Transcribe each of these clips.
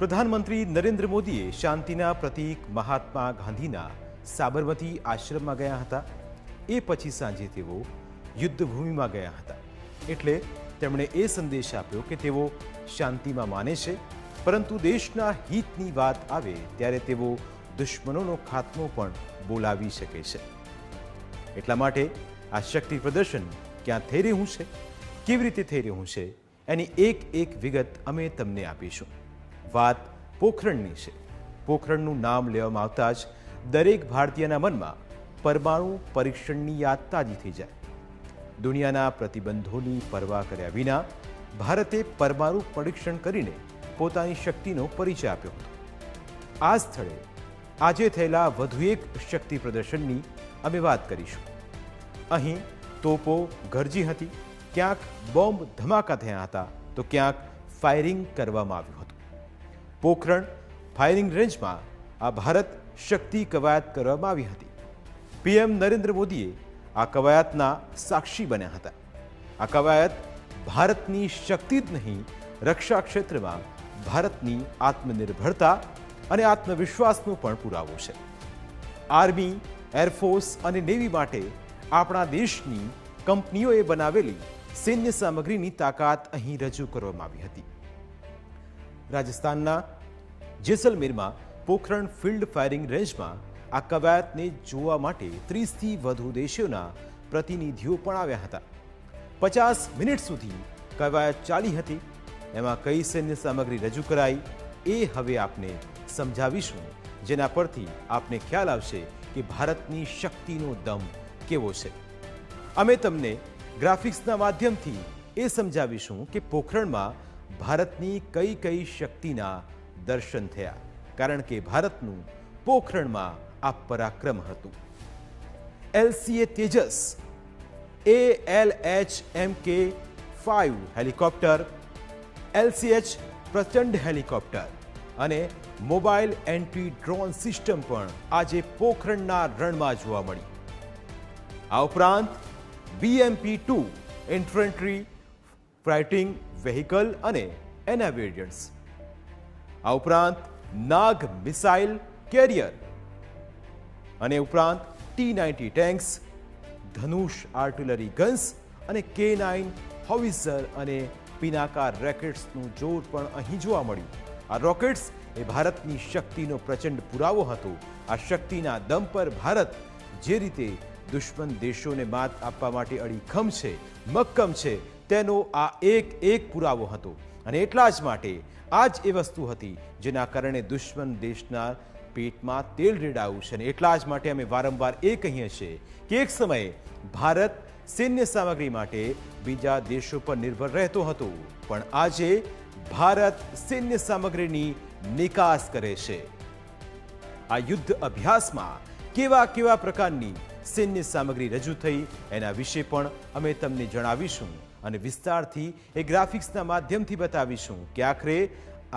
પ્રધાનમંત્રી નરેન્દ્ર મોદીએ શાંતિના પ્રતીક મહાત્મા ગાંધીના સાબરમતી આશ્રમમાં ગયા હતા. એ પછી સાંજે તેઓ યુદ્ધભૂમિમાં ગયા હતા. એટલે તેમણે એ સંદેશ આપ્યો કે તેઓ શાંતિમાં માને છે, પરંતુ દેશના હિતની વાત આવે ત્યારે તેઓ દુશ્મનોનો ખાત્મો પણ બોલાવી શકે છે. એટલા માટે આ શક્તિ પ્રદર્શન ક્યાં થઈ રહ્યું છે, કેવી રીતે થઈ રહ્યું છે, એની એક એક વિગત અમે તમને આપીશું. વાત પોખરણની છે. પોખરણનું નામ લેવામાં આવતા જ દરેક ભારતીયના મનમાં પરમાણુ પરીક્ષણની યાદ તાજી થઈ જાય. દુનિયાના પ્રતિબંધોની પરવા કર્યા વિના ભારતે પરમાણુ પરીક્ષણ કરીને પોતાની શક્તિનો પરિચય આપ્યો હતો. આ સ્થળે આજે થયેલા વધુ એક શક્તિ પ્રદર્શનની અમે વાત કરીશું. અહીં તોપો ગરજી હતી, ક્યાંક બોમ્બ ધમાકા થયા હતા, તો ક્યાંક ફાયરિંગ કરવામાં આવ્યું હતું. પોખરણ ફાયરિંગ રેન્જમાં આ ભારત શક્તિ કવાયત કરવામાં આવી હતી. પીએમ નરેન્દ્ર મોદીએ આ કવાયતના સાક્ષી બન્યા હતા. આ કવાયત ભારતની શક્તિ જ નહીં, રક્ષા ક્ષેત્રમાં ભારતની આત્મનિર્ભરતા અને આત્મવિશ્વાસનો પણ પુરાવો છે. આર્મી, એરફોર્સ અને નેવી માટે આપણા દેશની કંપનીઓએ બનાવેલી સૈન્ય સામગ્રીની તાકાત અહીં રજૂ કરવામાં આવી હતી. રાજસ્થાનના જેસલમેરમાં પોખરણ ફિલ્ડ ફાયરિંગ રેન્જમાં આ કવાયતને જોવા માટે ત્રીસથી વધુ દેશોના પ્રતિનિધિઓ પણ આવ્યા હતા. પચાસ મિનિટ સુધી કવાયત ચાલી હતી. એમાં કઈ સૈન્ય સામગ્રી રજૂ કરાઈ એ હવે આપને સમજાવીશું. જેના પરથી આપને ખ્યાલ આવશે કે ભારતની શક્તિનો દમ કેવો છે. અમે તમને ગ્રાફિક્સના માધ્યમથી એ સમજાવીશું કે પોખરણમાં ભારતની કઈ કઈ શક્તિના દર્શન થયા? કારણ કે ભારતનું પોખરણમાં આ પરાક્રમ હતું. LCA Tejas A L H M K five helicopter, એલસીએચ પ્રચંડ હેલિકોપ્ટર અને મોબાઈલ એન્ટ્રી ડ્રોન સિસ્ટમ પણ આજે પોખરણના રણમાં જોવા મળી. આ ઉપરાંત BMP two, infantry fighting vehicle અને એના વેરિયન્ટ્સ આ ઉપરાંત નાગ મિસાઇલ કેરિયર. અને ઉપરાંત T ninety tanks Dhanush artillery guns અને કે નાઇન હોવિઝર અને પિનાકાર રેકેટ્સનું જોર પણ અહીં જોવા મળ્યું. આ રોકેટ્સ એ ભારતની શક્તિનો પ્રચંડ પુરાવો હતો. આ શક્તિના દમ પર ભારત જે રીતે દુશ્મન દેશોને માત આપવા માટે અડીખમ છે, મક્કમ છે તેનો આ એક એક પુરાવો હતો અને એટલા જ માટે આ જ એ વસ્તુ હતી જેના કારણે દુશ્મન દેશના પેટમાં તેલ રેડાયું છે અને એટલા જ માટે અમે વારંવાર એ કહીએ છીએ કે એક સમયે ભારત સૈન્ય સામગ્રી માટે બીજા દેશો પર નિર્ભર રહેતો હતો, પણ આજે ભારત સૈન્ય સામગ્રીની નિકાસ કરે છે. આ યુદ્ધ અભ્યાસમાં કેવા કેવા પ્રકારની સૈન્ય સામગ્રી રજૂ થઈ એના વિશે પણ અમે તમને જણાવીશું. અને વિસ્તારથી એ ગ્રાફિક્સના માધ્યમથી બતાવીશું કે આખરે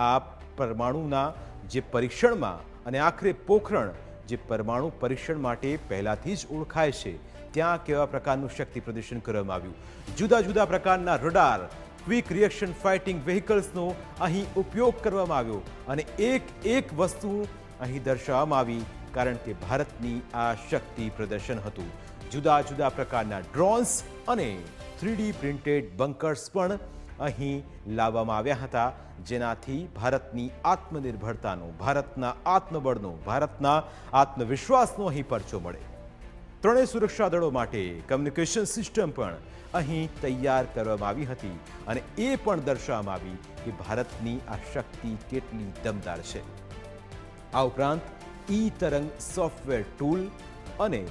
આ પરમાણુના જે પરીક્ષણમાં અને આખરે પોખરણ જે પરમાણુ પરીક્ષણ માટે પહેલાથી જ ઓળખાય છે, ત્યાં કેવા પ્રકારનું શક્તિ પ્રદર્શન કરવામાં આવ્યું? જુદા જુદા પ્રકારના રડાર, ક્વિક રિએક્શન ફાઇટિંગ વ્હીકલ્સનો અહીં ઉપયોગ કરવામાં આવ્યો અને એક એક વસ્તુ અહીં દર્શાવવામાં આવી કારણ કે ભારતની આ શક્તિ પ્રદર્શન હતું. જુદા જુદા પ્રકારના ડ્રોન્સ અને થ્રીડી પ્રિન્ટેડ બંકર્સ પણ અહીં લાવવામાં આવ્યા હતા, જેનાથી ભારતની આત્મનિર્ભરતાનો, ભારતના આત્મબળનો, ભારતના આત્મવિશ્વાસનો અહીં પરચો મળે. ત્રણેય સુરક્ષા દળો માટે કમ્યુનિકેશન સિસ્ટમ પણ અહીં તૈયાર કરવામાં આવી હતી અને એ પણ દર્શાવવામાં આવી કે ભારતની આ શક્તિ કેટલી દમદાર છે. આ ઉપરાંત ઈ તરંગ સોફ્ટવેર ટૂલ અને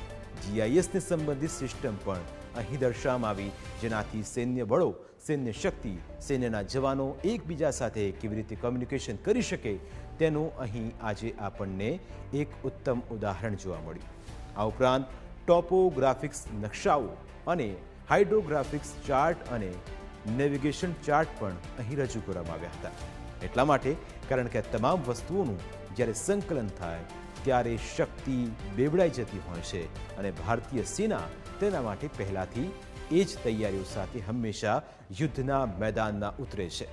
જીઆઈએસને સંબંધિત સિસ્ટમ પણ અહીં દર્શાવવામાં આવી, જેનાથી સૈન્ય બળો, સૈન્ય શક્તિ, સૈન્યના જવાનો એકબીજા સાથે કેવી રીતે કમ્યુનિકેશન કરી શકે, તેનું અહીં આજે આપણને એક ઉત્તમ ઉદાહરણ જોવા મળ્યું. આ ઉપરાંત ટોપોગ્રાફિક્સ નકશાઓ અને હાઇડ્રોગ્રાફિક્સ ચાર્ટ અને નેવિગેશન ચાર્ટ પણ અહીં રજૂ કરવામાં આવ્યા હતા. એટલા માટે, કારણ કે આ તમામ વસ્તુઓનું જ્યારે સંકલન થાય ત્યારે શક્તિ બેવડાઈ જતી હોય છે અને ભારતીય સેના તેના માટે પહેલાથી એ જ તૈયારીઓ સાથે હંમેશા યુદ્ધના મેદાનમાં ઉતરે છે.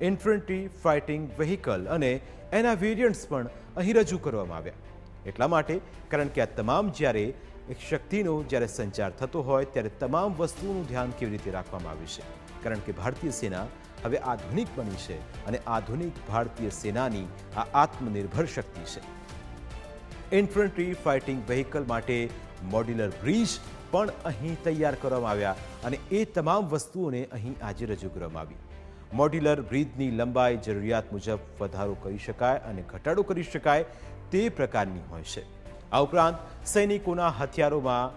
ઇન્ફન્ટ્રી ફાઇટિંગ વેહિકલ અને એના વેરિયન્ટ્સ પણ અહીં રજૂ કરવામાં આવ્યા. એટલા માટે કારણ કે આ તમામ જ્યારે એક શક્તિનો જ્યારે સંચાર થતો હોય ત્યારે તમામ વસ્તુઓનું ધ્યાન કેવી રીતે રાખવામાં આવ્યું છે? કારણ કે ભારતીય સેના હવે આધુનિક બની છે અને આધુનિક ભારતીય સેનાની આ આત્મનિર્ભર શક્તિ છે. ઇન્ફન્ટ્રી ફાઇટિંગ વેહિકલ માટે મોડ્યુલર બ્રિજ પણ અહીં તૈયાર કરવામાં આવ્યા અને એ તમામ વસ્તુઓને અહીં આજે રજૂ કરવામાં આવી. મોડ્યુલર બ્રિજની લંબાઈ, જરૂરિયાત મુજબ વધારો કરી શકાય અને ઘટાડો કરી શકાય તે પ્રકારની હોય છે. આ ઉપરાંત સૈનિકોના હથિયારોમાં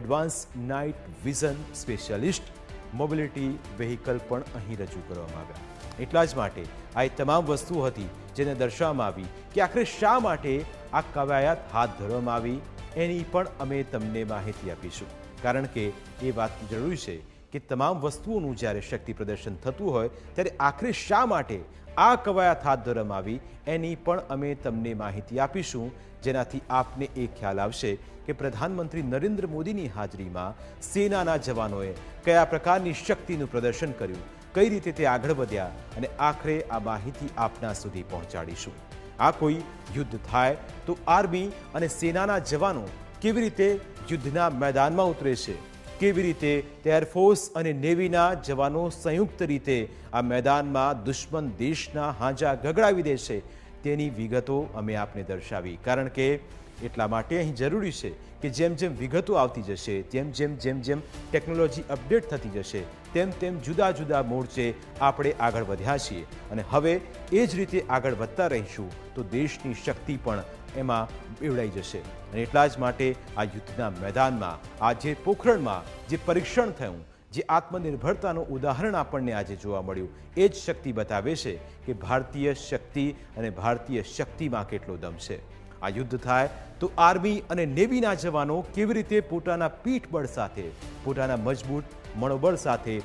advance night vision specialist mobility vehicle પણ અહીં રજૂ કરવામાં આવ્યા. એટલા જ માટે આ તમામ વસ્તુઓ હતી જેને દર્શાવવામાં આવી કે આખરે શા માટે આ કવાયત હાથ ધરવામાં આવી, એની પણ અમે તમને માહિતી આપીશું. કારણ કે એ વાત જરૂરી છે કે તમામ વસ્તુઓનું જ્યારે શક્તિ પ્રદર્શન થતું હોય, ત્યારે આખરે શા માટે આ કવાયત હાથ ધરવામાં આવી, એની પણ અમે તમને માહિતી આપીશું. જેનાથી આપને એ ખ્યાલ આવશે કે પ્રધાનમંત્રી નરેન્દ્ર મોદીની હાજરીમાં સેનાના જવાનોએ કયા પ્રકારની શક્તિનું પ્રદર્શન કર્યું, કઈ રીતે તે આગળ વધ્યા, અને આખરે આ માહિતી આપના સુધી પહોંચાડીશું. આ કોઈ યુદ્ધ થાય તો આર્મી અને સેનાના જવાનો કેવી રીતે યુદ્ધના મેદાનમાં ઉતરે છે? કેવી રીતે એરફોર્સ અને નેવીના જવાનો સંયુક્ત રીતે આ મેદાનમાં દુશ્મન દેશના હાંજા ગગડાવી દે છે તેની વિગતો અમે આપને દર્શાવી. કારણ કે એટલા માટે અહીં જરૂરી છે કે જેમ જેમ વિગતો આવતી જશે, તેમ જેમ જેમ જેમ ટેકનોલોજી અપડેટ થતી જશે, તેમ તેમ જુદા જુદા મોરચે આપણે આગળ વધ્યા છીએ. અને હવે એ જ રીતે આગળ વધતા રહીશું તો દેશની શક્તિ પણ એમાં બેવડાઈ જશે. અને એટલા જ માટે આ યુદ્ધના મેદાનમાં આ જે પોખરણમાં જે પરીક્ષણ થયું, જે આત્મનિર્ભરતાનું ઉદાહરણ આપણને આજે જોવા મળ્યું, એ જ શક્તિ બતાવે છે કે ભારતીય શક્તિ અને ભારતીય શક્તિમાં કેટલો દમ છે. આ યુદ્ધ થાય તો આર્મી અને નેવીના જવાનો કેવી રીતે પોતાના પીઠબળ સાથે, પોતાના મજબૂત મનોબળ સાથે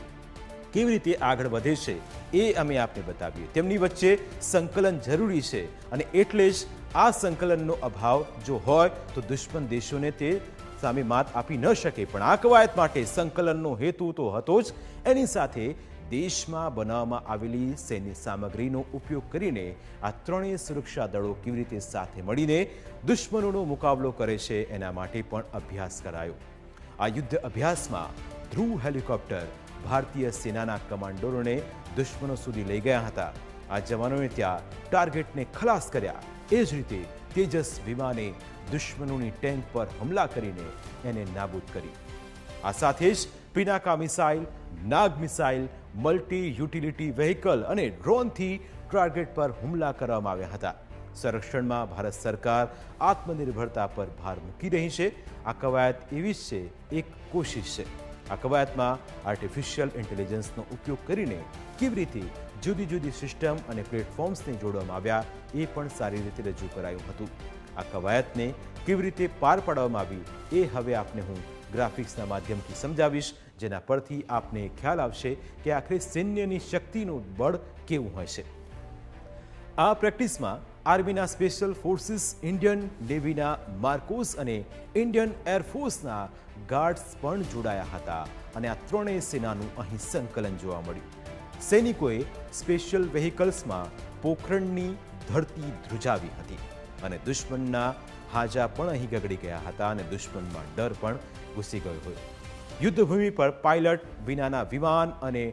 કેવી રીતે આગળ વધે છે, એ અમે આપને બતાવીએ. તેમની વચ્ચે સંકલન જરૂરી છે અને એટલે જ આ સંકલનનો અભાવ જો હોય તો દુશ્મન દેશોને તે સામે માત આપી ન શકે. પણ આ કવાયત માટે સંકલનનો હેતુ તો હતો જ. એની સાથે દેશમાં બનાવવામાં આવેલી સૈન્ય સામગ્રીનો ઉપયોગ કરીને આ ત્રણેય સુરક્ષા દળો કેવી રીતે સાથે મળીને દુશ્મનોનો મુકાબલો કરે છે એના માટે પણ અભ્યાસ કરાયો. આ યુદ્ધ અભ્યાસમાં ધ્રુવ હેલિકોપ્ટર ભારતીય સેનાના કમાન્ડરોને દુશ્મનો સુધી લઈ ગયા હતા. આ જવાનોએ ત્યાં ટાર્ગેટને ખલાસ કર્યા. એ જ રીતે તેજસ વિમાને દુશ્મનોની ટેન્ક પર હુમલા કરીને એને નાબૂદ કરી. આ સાથે જ Pinaka missile, Nag missile multi utility vehicle અને ડ્રોનથી ટાર્ગેટ પર હુમલા કરવામાં આવ્યા હતા. સંરક્ષણમાં ભારત સરકાર આત્મનિર્ભરતા પર ભાર મૂકી રહી છે. આ કવાયત એવી જ છે, એક કોશિશ છે. આ કવાયતમાં આર્ટિફિશિયલ ઇન્ટેલિજન્સનો ઉપયોગ કરીને કેવી રીતે જુદી જુદી સિસ્ટમ અને પ્લેટફોર્મ્સને જોડવામાં આવ્યા, એ પણ સારી રીતે રજૂ કરાયું હતું. આ કવાયતને કેવી રીતે પાર પાડવામાં આવી, એ હવે આપને હું ગ્રાફિક્સના માધ્યમથી સમજાવીશ, જેના પરથી આપને ખ્યાલ આવશે કે આખરે સૈન્યની શક્તિનું બળ કેવું હોય છે. આ પ્રેક્ટિસમાં આર્મીના સ્પેશિયલ ફોર્સિસ, ઇન્ડિયન નેવીના માર્કોસ અને ઇન્ડિયન એરફોર્સના ગાર્ડ્સ પણ જોડાયા હતા અને આ ત્રણેય સેનાનું અહીં સંકલન જોવા મળ્યું. સૈનિકોએ સ્પેશિયલ વેહિકલ્સમાં પોખરણની ધરતી ધ્રુજાવી હતી અને દુશ્મનના હાજા પણ અહીં ગગડી ગયા હતા અને દુશ્મનમાં ડર પણ ઘૂસી ગયો હતો યુદ્ધભૂમિ પર પાયલટ વિનાના વિમાન અને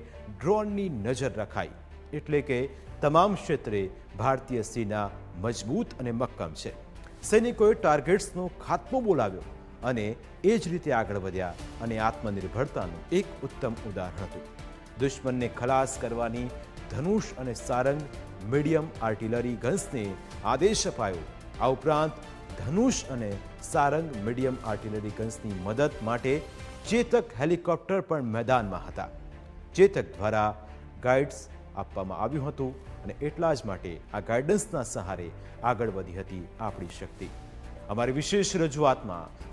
ડ્રોનની નજર રખાઈ. એટલે કે તમામ ક્ષેત્રે ભારતીય સેના મજબૂત અને મક્કમ છે. સૈનિકોએ ટાર્ગેટ્સનો ખાત્મો બોલાવ્યો અને એ જ રીતે આગળ વધ્યા અને આત્મનિર્ભરતાનું એક ઉત્તમ ઉદાહરણ હતું. દુશ્મનને ખલાસ કરવાની ધનુષ અને સારંગ મીડિયમ આર્ટિલરી ગન્સને આદેશ અપાયો. આ ઉપરાંત ધનુષ અને સારંગ મીડિયમ આર્ટિલરી ગન્સની મદદ માટે ચેતક હેલિકોપ્ટર પણ મેદાનમાં હતા. ચેતક દ્વારા ગાઈડ્સ આપવામાં આવ્યું હતું અને એટલા જ માટે આ ગાઈડન્સના સહારે આગળ વધી હતી આપણી શક્તિ. અમારી વિશેષ રજૂઆતમાં